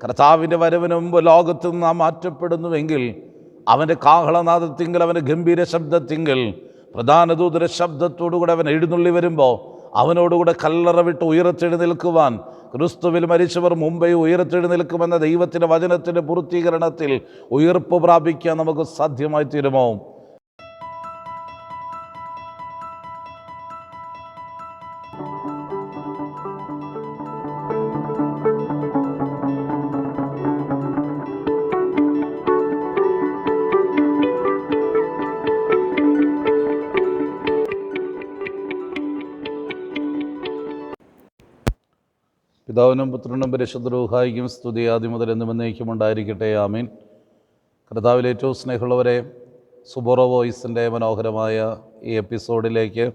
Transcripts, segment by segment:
കർത്താവിന്റെ വരവിന് മുമ്പ് ലോകത്ത് നാം മാറ്റപ്പെടുന്നുവെങ്കിൽ അവന്റെ കാഹളനാദത്തിങ്കിൽ അവന്റെ ഗംഭീര ശബ്ദത്തിങ്കിൽ പ്രധാന ദൂതര ശബ്ദത്തോടുകൂടെ അവൻ എഴുന്നള്ളി വരുമ്പോൾ അവനോടുകൂടെ കല്ലറ വിട്ട് ഉയരത്തെഴുന്നേൽക്കുവാൻ ക്രിസ്തുവിൽ മരിച്ചവർ മുമ്പേ ഉയരത്തെഴുന്നേൽക്കുമെന്ന ദൈവത്തിന്റെ വചനത്തിന്റെ പൂർത്തീകരണത്തിൽ ഉയർപ്പ് പ്രാപിക്കാൻ നമുക്ക് സാധ്യമായി തീരുമോ? പിതാവിനും പുത്രനും പരിശുദ്ധരൂഹായിക്കും സ്തുതി ആദ്യം മുതൽ എന്നും എന്നേക്കും ഉണ്ടായിരിക്കട്ടെ. ആമീൻ. കർത്താവിൽ ഏറ്റവും സ്നേഹമുള്ളവരെ സുബോറോ വോയിസിന്റെ മനോഹരമായ ഈ എപ്പിസോഡിലേക്ക്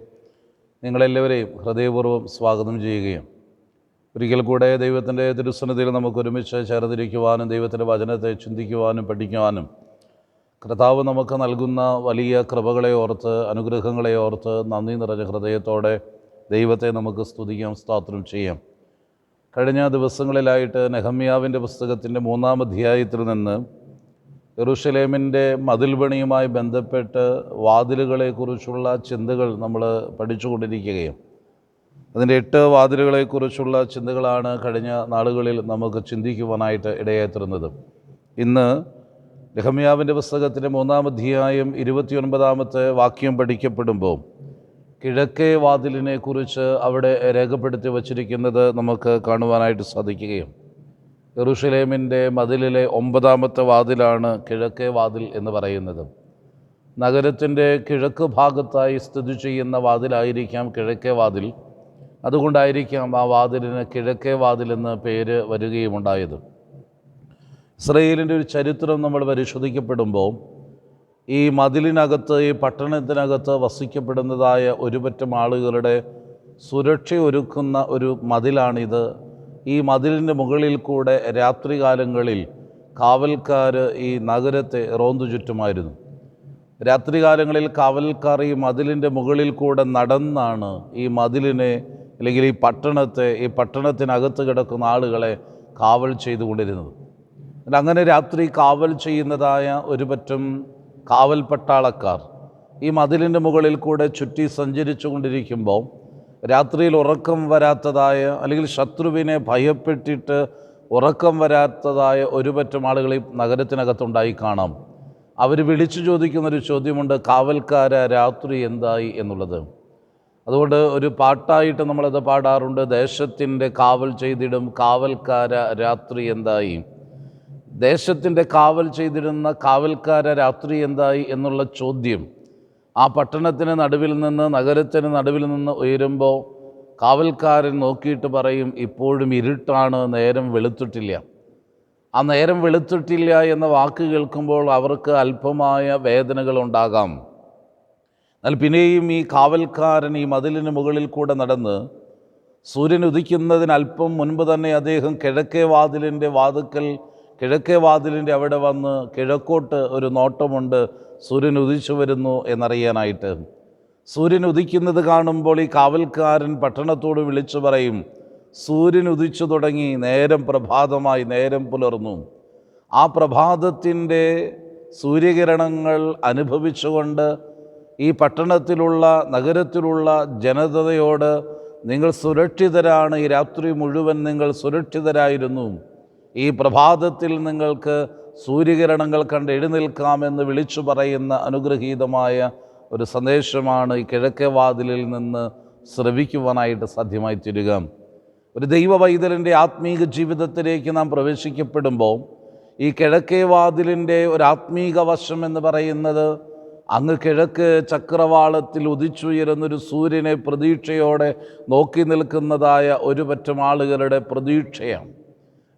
നിങ്ങളെല്ലാവരെയും ഹൃദയപൂർവം സ്വാഗതം ചെയ്യുകയും ഒരിക്കൽ കൂടെ ദൈവത്തിന്റെ തിരുസന്നിധിയിൽ നമുക്ക് ഒരുമിച്ച് ചേർന്നിരിക്കുവാനും ദൈവത്തിന്റെ വചനത്തെ ചിന്തിക്കുവാനും പഠിക്കുവാനും കർത്താവ് നമുക്ക് നൽകുന്ന വലിയ കൃപകളെ ഓർത്ത് അനുഗ്രഹങ്ങളെ ഓർത്ത് നന്ദി നിറഞ്ഞ ഹൃദയത്തോടെ ദൈവത്തെ നമുക്ക് സ്തുതിക്കാം സ്തോത്രം ചെയ്യാം. കഴിഞ്ഞ ദിവസങ്ങളിലായിട്ട് നെഹമ്യാവിന്റെ പുസ്തകത്തിന്റെ മൂന്നാം അധ്യായത്തിൽ നിന്ന് യെറൂഷലേമിന്റെ മതിൽപണിയുമായി ബന്ധപ്പെട്ട് വാതിലുകളെക്കുറിച്ചുള്ള ചിന്തകൾ നമ്മൾ പഠിച്ചുകൊണ്ടിരിക്കുകയും അതിന്റെ എട്ട് വാതിലുകളെക്കുറിച്ചുള്ള ചിന്തകളാണ് കഴിഞ്ഞ നാളുകളിൽ നമുക്ക് ചിന്തിക്കുവാനായിട്ട് ഇടയായിത്തീർന്നത് ഇന്ന് ലഹമ്യാവിന്റെ പുസ്തകത്തിന്റെ മൂന്നാം അധ്യായം ഇരുപത്തിയൊൻപതാമത്തെ വാക്യം പഠിക്കപ്പെടുമ്പോൾ കിഴക്കേ വാതിലിനെ കുറിച്ച് അവിടെ രേഖപ്പെടുത്തി വച്ചിരിക്കുന്നത് നമുക്ക് കാണുവാനായിട്ട് സാധിക്കുകയും എറുഷലേമിന്റെ മതിലിലെ ഒമ്പതാമത്തെ വാതിലാണ് കിഴക്കേ വാതിൽ എന്ന് പറയുന്നത്. നഗരത്തിന്റെ കിഴക്ക് ഭാഗത്തായി സ്ഥിതി ചെയ്യുന്ന വാതിലായിരിക്കാം കിഴക്കേ വാതിൽ. അതുകൊണ്ടായിരിക്കാം ആ വാതിലിന് കിഴക്കേ വാതിൽ എന്ന് പേര് വരികയുമുണ്ടായത്. ഇസ്രയേലിന്റെ ഒരു ചരിത്രം നമ്മൾ പരിശോധിക്കപ്പെടുമ്പോൾ ഈ മതിലിനകത്ത് ഈ പട്ടണത്തിനകത്ത് വസിക്കപ്പെടുന്നതായ ഒരുപറ്റം ആളുകളുടെ സുരക്ഷ ഒരുക്കുന്ന ഒരു മതിലാണിത്. ഈ മതിലിന്റെ മുകളിൽ കൂടെ രാത്രികാലങ്ങളിൽ കാവൽക്കാർ ഈ നഗരത്തെ റോന്തു ചുറ്റുമായിരുന്നു. രാത്രികാലങ്ങളിൽ കാവൽക്കാർ ഈ മതിലിന്റെ മുകളിൽ കൂടെ നടന്നാണ് ഈ മതിലിനെ അല്ലെങ്കിൽ ഈ പട്ടണത്തെ ഈ പട്ടണത്തിനകത്ത് കിടക്കുന്ന ആളുകളെ കാവൽ ചെയ്തുകൊണ്ടിരുന്നത്. അങ്ങനെ രാത്രി കാവൽ ചെയ്യുന്നതായ ഒരു പറ്റം കാവൽ പട്ടാളക്കാർ ഈ മതിലിന്റെ മുകളിൽ കൂടെ ചുറ്റി സഞ്ചരിച്ചു കൊണ്ടിരിക്കുമ്പോൾ രാത്രിയിൽ ഉറക്കം വരാത്തതായ അല്ലെങ്കിൽ ശത്രുവിനെ ഭയപ്പെട്ടിട്ട് ഉറക്കം വരാത്തതായ ഒരുപറ്റം ആളുകൾ ഈ നഗരത്തിനകത്തുണ്ടായി കാണാം. അവർ വിളിച്ചു ചോദിക്കുന്നൊരു ചോദ്യമുണ്ട് കാവൽക്കാര? രാത്രി എന്തായി? എന്നുള്ളത്. അതുകൊണ്ട് ഒരു പാട്ടായിട്ട് നമ്മളത് പാടാറുണ്ട് ദേശത്തിന്റെ കാവൽ ചെയ്തിടും കാവൽക്കാര? രാത്രി എന്തായി? ദേശത്തിന്റെ കാവൽ ചെയ്തിരുന്ന കാവൽക്കാര രാത്രി എന്തായി എന്നുള്ള ചോദ്യം ആ പട്ടണത്തിന് നടുവിൽ നിന്ന് നഗരത്തിന് നടുവിൽ നിന്ന് ഉയരുമ്പോൾ കാവൽക്കാരൻ നോക്കിയിട്ട് പറയും ഇപ്പോഴും ഇരുട്ടാണ് നേരം വെളുത്തിട്ടില്ല. ആ നേരം വെളുത്തിട്ടില്ല എന്ന വാക്ക് കേൾക്കുമ്പോൾ അവർക്ക് അല്പമായ വേദനകൾ ഉണ്ടാകാം. എന്നാൽ പിന്നെയും ഈ കാവൽക്കാരൻ ഈ മതിലിന് മുകളിൽ കൂടെ നടന്ന് സൂര്യൻ ഉദിക്കുന്നതിന് അല്പം മുൻപ് തന്നെ അദ്ദേഹം കിഴക്കേ വാതിലിന്റെ വാതുക്കൽ കിഴക്കേ വാതിലിന്റെ അവിടെ വന്ന് കിഴക്കോട്ട് ഒരു നോട്ടമുണ്ട് സൂര്യൻ ഉദിച്ചു വരുന്നു എന്നറിയാനായിട്ട്. സൂര്യൻ ഉദിക്കുന്നത് കാണുമ്പോൾ ഈ കാവൽക്കാരൻ പട്ടണത്തോട് വിളിച്ചു പറയും സൂര്യൻ ഉദിച്ചു തുടങ്ങി നേരം പ്രഭാതമായി നേരം പുലർന്നു. ആ പ്രഭാതത്തിന്റെ സൂര്യകിരണങ്ങൾ അനുഭവിച്ചുകൊണ്ട് ഈ പട്ടണത്തിലുള്ള നഗരത്തിലുള്ള ജനതയോട് നിങ്ങൾ സുരക്ഷിതരാണ് ഈ രാത്രി മുഴുവൻ നിങ്ങൾ സുരക്ഷിതരായിരുന്നു. ഈ പ്രഭാതത്തിൽ നിങ്ങൾക്ക് സൂര്യകിരണങ്ങൾ കണ്ട് എഴുന്നേൽക്കാമെന്ന് വിളിച്ചു പറയുന്ന അനുഗ്രഹീതമായ ഒരു സന്ദേശമാണ് ഈ കിഴക്കേ വാതിലിൽ നിന്ന് ശ്രവിക്കുവാനായിട്ട് സാധ്യമായി തീരുക. ഒരു ദൈവ വൈതലിന്റെ ആത്മീക ജീവിതത്തിലേക്ക് നാം പ്രവേശിക്കപ്പെടുമ്പോൾ ഈ കിഴക്കേ വാതിലിന്റെ ഒരു ആത്മീക വശം എന്ന് പറയുന്നത് അങ്ങ് കിഴക്ക് ചക്രവാളത്തിൽ ഉദിച്ചുയരുന്നൊരു സൂര്യനെ പ്രതീക്ഷയോടെ നോക്കി നിൽക്കുന്നതായ ഒരു പറ്റം ആളുകളുടെ പ്രതീക്ഷയാണ്.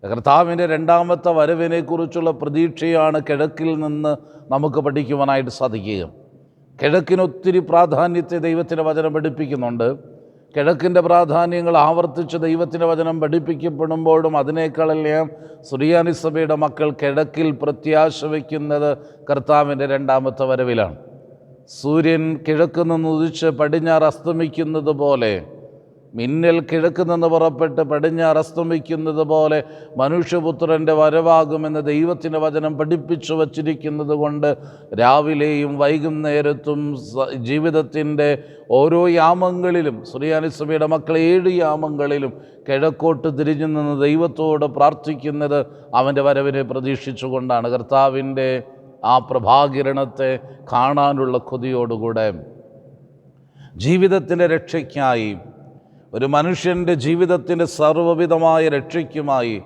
കർത്താവിന്റെ രണ്ടാമത്തെ വരവിനെക്കുറിച്ചുള്ള പ്രതീക്ഷയാണ് കിഴക്കിൽ നിന്ന് നമുക്ക് പഠിക്കുവാനായിട്ട് സാധിക്കുക കിഴക്കിനൊത്തിരി പ്രാധാന്യത്തെ ദൈവത്തിന്റെ വചനം പഠിപ്പിക്കുന്നുണ്ട്. കിഴക്കിന്റെ പ്രാധാന്യങ്ങൾ ആവർത്തിച്ച് ദൈവത്തിന്റെ വചനം പഠിപ്പിക്കപ്പെടുമ്പോഴും അതിനേക്കാളെല്ലാം സുറിയാനി സഭയുടെ മക്കൾ കിഴക്കിൽ പ്രത്യാശ വയ്ക്കുന്നത് കർത്താവിന്റെ രണ്ടാമത്തെ വരവിലാണ്. സൂര്യൻ കിഴക്ക് നിന്ന് ഉദിച്ച് പടിഞ്ഞാറ് അസ്തമിക്കുന്നത് പോലെ മിന്നൽ കിഴക്ക് നിന്ന് പുറപ്പെട്ട് പടിഞ്ഞാറ് അസ്തമിക്കുന്നത് പോലെ മനുഷ്യപുത്രന്റെ വരവാകുമെന്ന് ദൈവത്തിന്റെ വചനം പഠിപ്പിച്ചു വച്ചിരിക്കുന്നത് കൊണ്ട് രാവിലെയും വൈകുന്നേരത്തും ജീവിതത്തിന്റെ ഓരോ യാമങ്ങളിലും സുറിയാനിസഭയുടെ മക്കളെ ഏഴ് യാമങ്ങളിലും കിഴക്കോട്ട് തിരിഞ്ഞു നിന്ന് ദൈവത്തോട് പ്രാർത്ഥിക്കുന്നത് അവന്റെ വരവിനെ പ്രതീക്ഷിച്ചുകൊണ്ടാണ്. കർത്താവിന്റെ ആ പ്രഭാകിരണത്തെ കാണാനുള്ള കൊതിയോടുകൂടെ ജീവിതത്തിന്റെ രക്ഷയ്ക്കായി ഒരു മനുഷ്യന്റെ ജീവിതത്തിന്റെ സർവവിധമായ രക്ഷയ്ക്കുമായി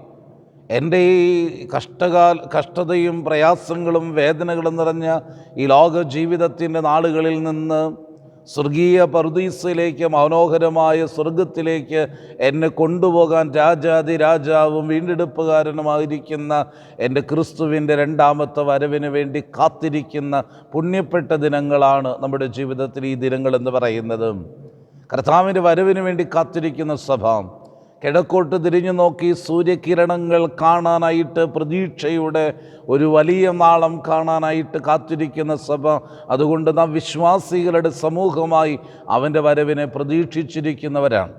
എന്റെ ഈ കഷ്ടകാല കഷ്ടതയും പ്രയാസങ്ങളും വേദനകളും നിറഞ്ഞ ഈ ലോക ജീവിതത്തിന്റെ നാളുകളിൽ നിന്ന് സ്വർഗീയ പർദീസിലേക്ക് മനോഹരമായ സ്വർഗത്തിലേക്ക് എന്നെ കൊണ്ടുപോകാൻ രാജാതി രാജാവും വീണ്ടെടുപ്പുകാരനുമായിരിക്കുന്ന എന്റെ ക്രിസ്തുവിന്റെ രണ്ടാമത്തെ വരവിന് വേണ്ടി കാത്തിരിക്കുന്ന പുണ്യപ്പെട്ട ദിനങ്ങളാണ് നമ്മുടെ ജീവിതത്തിൽ ഈ ദിനങ്ങൾ എന്ന് പറയുന്നത്. കർത്താവിന്റെ വരവിന് വേണ്ടി കാത്തിരിക്കുന്ന സഭ. കിഴക്കോട്ട് തിരിഞ്ഞു നോക്കി സൂര്യകിരണങ്ങൾ കാണാനായിട്ട് പ്രതീക്ഷയുടെ ഒരു വലിയ നാളം കാണാനായിട്ട് കാത്തിരിക്കുന്ന സഭ. അതുകൊണ്ട് നാം വിശ്വാസികളുടെ സമൂഹമായി അവന്റെ വരവിനെ പ്രതീക്ഷിച്ചിരിക്കുന്നവരാണ്.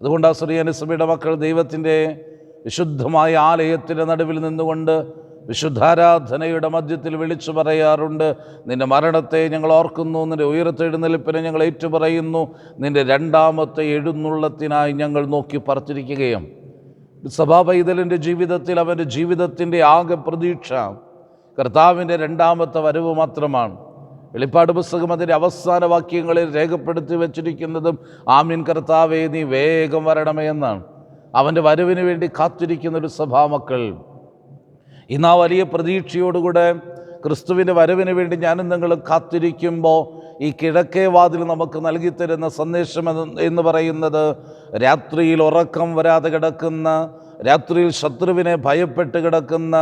അതുകൊണ്ട് ആ സഭയുടെ മക്കൾ ദൈവത്തിന്റെ വിശുദ്ധമായ ആലയത്തിന്റെ നടുവിൽ നിന്നുകൊണ്ട് വിശുദ്ധാരാധനയുടെ മധ്യത്തിൽ വിളിച്ചു പറയാറുണ്ട്. നിന്റെ മരണത്തെ ഞങ്ങൾ ഓർക്കുന്നു നിന്റെ ഉയരത്തെഴുന്നേൽപ്പിനെ ഞങ്ങൾ ഏറ്റുപറയുന്നു നിന്റെ രണ്ടാമത്തെ എഴുന്നള്ളത്തിനായി ഞങ്ങൾ നോക്കി പറത്തിരിക്കുകയും സഭാപൈതലിന്റെ ജീവിതത്തിൽ അവന്റെ ജീവിതത്തിന്റെ ആകെ പ്രതീക്ഷ കർത്താവിന്റെ രണ്ടാമത്തെ വരവ് മാത്രമാണ്. വെളിപ്പാട് പുസ്തകം അതിന്റെ അവസാന വാക്യങ്ങളിൽ രേഖപ്പെടുത്തി വച്ചിരിക്കുന്നതും ആമീൻ കർത്താവേ നീ വേഗം വരണമേ എന്നാണ്. അവന്റെ വരവിന് വേണ്ടി കാത്തിരിക്കുന്ന ഒരു സഭാമക്കൾ ഇന്ന് ആ വലിയ പ്രതീക്ഷയോടുകൂടെ ക്രിസ്തുവിന്റെ വരവിന് വേണ്ടി ഞാനും നിങ്ങൾ കാത്തിരിക്കുമ്പോൾ ഈ കിഴക്കേ വാതിൽ നമുക്ക് നൽകിത്തരുന്ന സന്ദേശം എന്ന് പറയുന്നത് രാത്രിയിൽ ഉറക്കം വരാതെ കിടക്കുന്ന രാത്രിയിൽ ശത്രുവിനെ ഭയപ്പെട്ട് കിടക്കുന്ന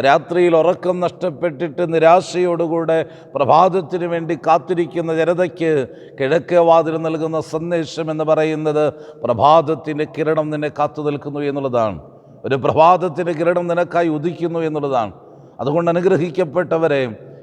രാത്രിയിൽ ഉറക്കം നഷ്ടപ്പെട്ടിട്ട് നിരാശയോടുകൂടെ പ്രഭാതത്തിന് വേണ്ടി കാത്തിരിക്കുന്ന ജനതയ്ക്ക് കിഴക്കേ വാതിൽ നൽകുന്ന സന്ദേശം എന്ന് പറയുന്നത് പ്രഭാതത്തിന്റെ കിരണം നിന്നെ കാത്തു നിൽക്കുന്നു എന്നുള്ളതാണ്. ഒരു കിരണം നിനക്കായി ഉദിക്കുന്നു എന്നുള്ളതാണ്. അതുകൊണ്ട് അനുഗ്രഹിക്കപ്പെട്ടവരെ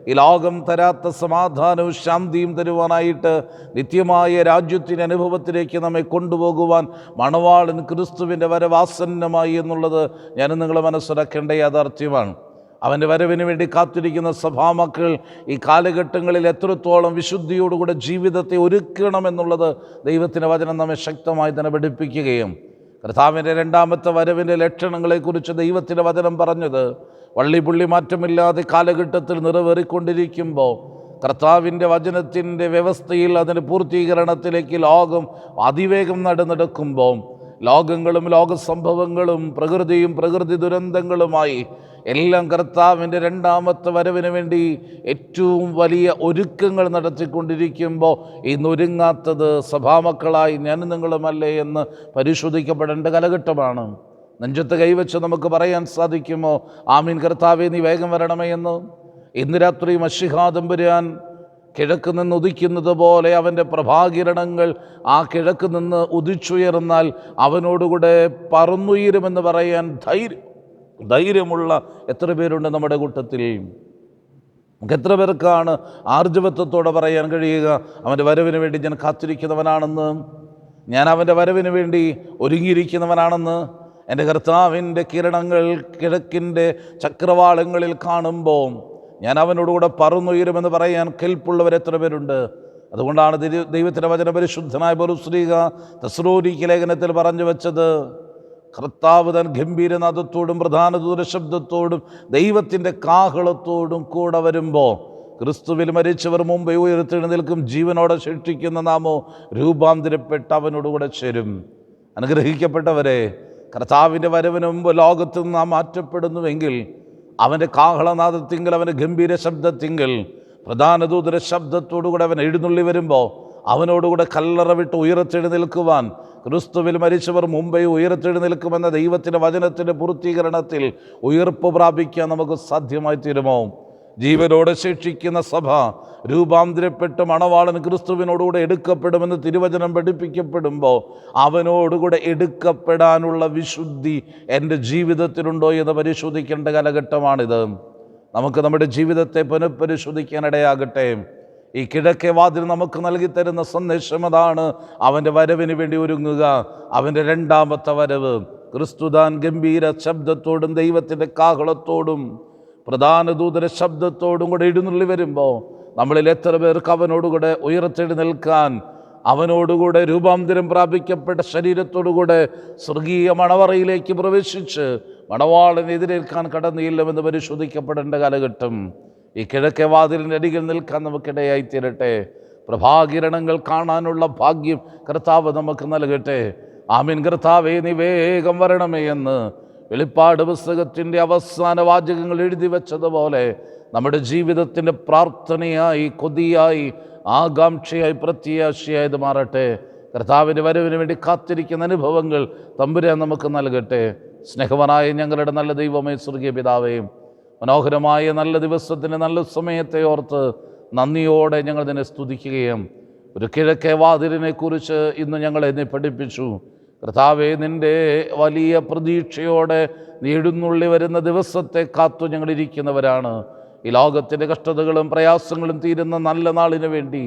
ഈ ലോകം തരാത്ത സമാധാനവും ശാന്തിയും തരുവാനായിട്ട് നിത്യമായ രാജ്യത്തിന്റെ അനുഭവത്തിലേക്ക് നമ്മെ കൊണ്ടുപോകുവാൻ മണവാളൻ ക്രിസ്തുവിന്റെ വരവാസന്നമായി എന്നുള്ളത് ഞാൻ നിങ്ങൾ മനസ്സിലാക്കേണ്ട യാഥാർത്ഥ്യമാണ്. അവന്റെ വരവിന് വേണ്ടി കാത്തിരിക്കുന്ന സഭാമക്കൾ ഈ കാലഘട്ടങ്ങളിൽ എത്രത്തോളം വിശുദ്ധിയോടുകൂടെ ജീവിതത്തെ ഒരുക്കണം എന്നുള്ളത് ദൈവത്തിന്റെ വചനം നമ്മെ ശക്തമായി തന്നെ പഠിപ്പിക്കുകയും കർത്താവിന്റെ രണ്ടാമത്തെ വരവിന്റെ ലക്ഷണങ്ങളെക്കുറിച്ച് ദൈവത്തിന്റെ വചനം പറഞ്ഞത് വള്ളിപുള്ളി മാറ്റമില്ലാതെ കാലഘട്ടത്തിൽ നിറവേറിക്കൊണ്ടിരിക്കുമ്പോൾ കർത്താവിന്റെ വചനത്തിന്റെ വ്യവസ്ഥയിൽ അതിന്റെ പൂർത്തീകരണത്തിലേക്ക് ലോകം അതിവേഗം നടന്നെടുക്കുമ്പോൾ ലോകങ്ങളും ലോകസംഭവങ്ങളും പ്രകൃതിയും പ്രകൃതി ദുരന്തങ്ങളുമായി എല്ലാം കർത്താവിന്റെ രണ്ടാമത്തെ വരവിന് വേണ്ടി ഏറ്റവും വലിയ ഒരുക്കങ്ങൾ നടത്തിക്കൊണ്ടിരിക്കുമ്പോൾ ഇന്നൊരുങ്ങാത്തത് സഭാമക്കളായി ഞാൻ നിങ്ങളുമല്ലേ എന്ന് പരിശോധിക്കപ്പെടേണ്ട കാലഘട്ടമാണ്. നെഞ്ചത്ത് കൈവച്ച് നമുക്ക് പറയാൻ സാധിക്കുമോ? ആമീൻ. കർത്താവെ നീ വേഗം വരണമേ എന്ന്. ഇന്ന് രാത്രി മഷിഹാദംബുരാൻ കിഴക്ക് നിന്ന് ഉദിക്കുന്നത് പോലെ അവന്റെ പ്രഭാകിരണങ്ങൾ ആ കിഴക്ക് നിന്ന് ഉദിച്ചുയർന്നാൽ അവനോടുകൂടെ പറന്നുയരുമെന്ന് പറയാൻ ധൈര്യം ധൈര്യമുള്ള എത്ര പേരുണ്ട് നമ്മുടെ കൂട്ടത്തിൽ? നമുക്ക് എത്ര പേർക്കാണ് ആർജവത്വത്തോടെ പറയാൻ കഴിയുക? അവന്റെ വരവിന് വേണ്ടി ഞാൻ കാത്തിരിക്കുന്നവനാണെന്ന്? ഞാൻ അവന്റെ വരവിന് വേണ്ടി ഒരുങ്ങിയിരിക്കുന്നവനാണെന്ന്? എന്റെ കർത്താവിന്റെ കിരണങ്ങൾ കിഴക്കിന്റെ ചക്രവാളങ്ങളിൽ കാണുമ്പോൾ ഞാൻ അവനോടുകൂടെ പറന്നുയരുമെന്ന് പറയാൻ കെൽപ്പുള്ളവർ എത്ര പേരുണ്ട്? അതുകൊണ്ടാണ് ദൈവത്തിന്റെ വചന പരിശുദ്ധനായ പരുശ്രീക തസ്രോരിക്ക് ലേഖനത്തിൽ പറഞ്ഞു വെച്ചത്. കർത്താവ് തൻ ഗംഭീരനാഥത്തോടും പ്രധാന ദൂരശബ്ദത്തോടും ദൈവത്തിന്റെ കാഹളത്തോടും കൂടെ വരുമ്പോൾ ക്രിസ്തുവിൽ മരിച്ചവർ മുമ്പേ ഉയർത്തെഴുന്നേൽക്കും ജീവനോടെ ശിക്ഷിക്കുന്ന നാമോ രൂപാന്തരപ്പെട്ട് അവനോടുകൂടെ ചേരും. അനുഗ്രഹിക്കപ്പെട്ടവരെ കർത്താവിന്റെ വരവിന് മുമ്പ് ലോകത്ത് നാം മാറ്റപ്പെടുന്നുവെങ്കിൽ അവന്റെ കാഹളനാദത്തിങ്കൽ അവന്റെ ഗംഭീര ശബ്ദത്തിങ്കൽ പ്രധാന ദൂതര ശബ്ദത്തോടുകൂടെ അവൻ എഴുന്നള്ളി വരുമ്പോൾ അവനോടുകൂടെ കല്ലറ വിട്ട് ക്രിസ്തുവിൽ മരിച്ചവർ മുമ്പേ ഉയർത്തെഴുന്നേൽക്കുമെന്ന ദൈവത്തിന്റെ വചനത്തിന്റെ പൂർത്തീകരണത്തിൽ ഉയർപ്പ് പ്രാപിക്കാൻ നമുക്ക് സാധ്യമായി തീരുമോ ജീവനോട് ശേഷിക്കുന്ന സഭ രൂപാന്തരപ്പെട്ട് മണവാളൻ ക്രിസ്തുവിനോടുകൂടെ എടുക്കപ്പെടുമെന്ന് തിരുവചനം പഠിപ്പിക്കപ്പെടുമ്പോൾ അവനോടുകൂടെ എടുക്കപ്പെടാനുള്ള വിശുദ്ധി എന്റെ ജീവിതത്തിലുണ്ടോ എന്ന് പരിശോധിക്കേണ്ട കാലഘട്ടമാണിത്. നമുക്ക് നമ്മുടെ ജീവിതത്തെ പുനഃപരിശോധിക്കാനിടയാകട്ടെ ഈ കിഴക്കേ വാതിൽ നമുക്ക് നൽകി തരുന്ന സന്ദേശം അതാണ്. അവന്റെ വരവിന് വേണ്ടി ഒരുങ്ങുക. അവന്റെ രണ്ടാമത്തെ വരവ് ക്രിസ്തുദാൻ ഗംഭീര ശബ്ദത്തോടും ദൈവത്തിന്റെ കാഹളത്തോടും പ്രധാന ദൂതര ശബ്ദത്തോടും കൂടെ ഇടുന്നുള്ളി വരുമ്പോൾ നമ്മളിൽ എത്ര പേർക്ക് അവനോടുകൂടെ ഉയർത്തെഴുന്നേൽക്കാൻ അവനോടുകൂടെ രൂപാന്തരം പ്രാപിക്കപ്പെട്ട ശരീരത്തോടുകൂടെ സ്വർഗീയ മണവറയിലേക്ക് പ്രവേശിച്ച് മണവാളിനെതിരേൽക്കാൻ കടന്നില്ലെന്ന് പരിശോധിക്കപ്പെടേണ്ട കാലഘട്ടം. ഈ കിഴക്കേ വാതിലിന്റെ അരികിൽ നിൽക്കാൻ നമുക്കിടയായി തീരട്ടെ. പ്രഭാകിരണങ്ങൾ കാണാനുള്ള ഭാഗ്യം കർത്താവ് നമുക്ക് നൽകട്ടെ. ആമീൻ കർത്താവേ നീ വേഗം വരണമേ എന്ന് വെളിപ്പാട് പുസ്തകത്തിന്റെ അവസാന വാചകങ്ങൾ എഴുതി വെച്ചതുപോലെ നമ്മുടെ ജീവിതത്തിന്റെ പ്രാർത്ഥനയായി കൊതിയായി ആകാംക്ഷയായി പ്രത്യാശയായത് മാറട്ടെ. കർത്താവിന്റെ വരവിന് വേണ്ടി കാത്തിരിക്കുന്ന അനുഭവങ്ങൾ തമ്പുരാൻ നമുക്ക് നൽകട്ടെ. സ്നേഹവനായ ഞങ്ങളുടെ നല്ല ദൈവമേ സ്വർഗീയ പിതാവേയും മനോഹരമായ നല്ല ദിവസത്തിന് നല്ല സമയത്തെ ഓർത്ത് നന്ദിയോടെ ഞങ്ങൾ നിന്നെ സ്തുതിക്കുകയും ഒരു കിഴക്കേ വാതിലിനെ കുറിച്ച് ഇന്ന് ഞങ്ങളെ നീ പഠിപ്പിച്ചു. കർത്താവെ നിന്റെ വലിയ പ്രതീക്ഷയോടെ നീ എഴുന്നള്ളി വരുന്ന ദിവസത്തെ കാത്തു ഞങ്ങളിരിക്കുന്നവരാണ്. ഈ ലോകത്തിന്റെ കഷ്ടതകളും പ്രയാസങ്ങളും തീരുന്ന നല്ല നാളിന് വേണ്ടി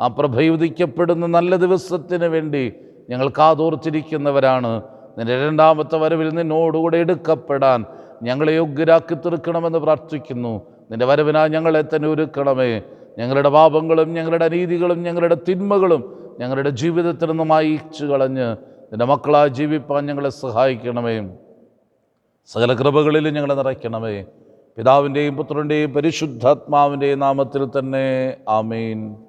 ആ പ്രഭയുദിക്കപ്പെടുന്ന നല്ല ദിവസത്തിന് വേണ്ടി ഞങ്ങൾ കാതോർത്തിരിക്കുന്നവരാണ്. നിന്റെ രണ്ടാമത്തെ വരവിൽ നിന്നോടുകൂടെ എടുക്കപ്പെടാൻ ഞങ്ങളെ യോഗ്യരാക്കി തീർക്കണമെന്ന് പ്രാർത്ഥിക്കുന്നു. നിന്റെ വരവിനാ ഞങ്ങളെ തന്നെ ഒരുക്കണമേ. ഞങ്ങളുടെ പാപങ്ങളും ഞങ്ങളുടെ അനീതികളും ഞങ്ങളുടെ തിന്മകളും ഞങ്ങളുടെ ജീവിതത്തിൽ നിന്നും അയച്ചു കളഞ്ഞ് നിന്റെ മക്കളാ ജീവിപ്പാൻ ഞങ്ങളെ സഹായിക്കണമേ. സകല കൃപകളിലും ഞങ്ങളെ നിറയ്ക്കണമേ. പിതാവിന്റെയും പുത്രന്റെയും പരിശുദ്ധാത്മാവിന്റെയും നാമത്തിൽ തന്നെ ആമീൻ.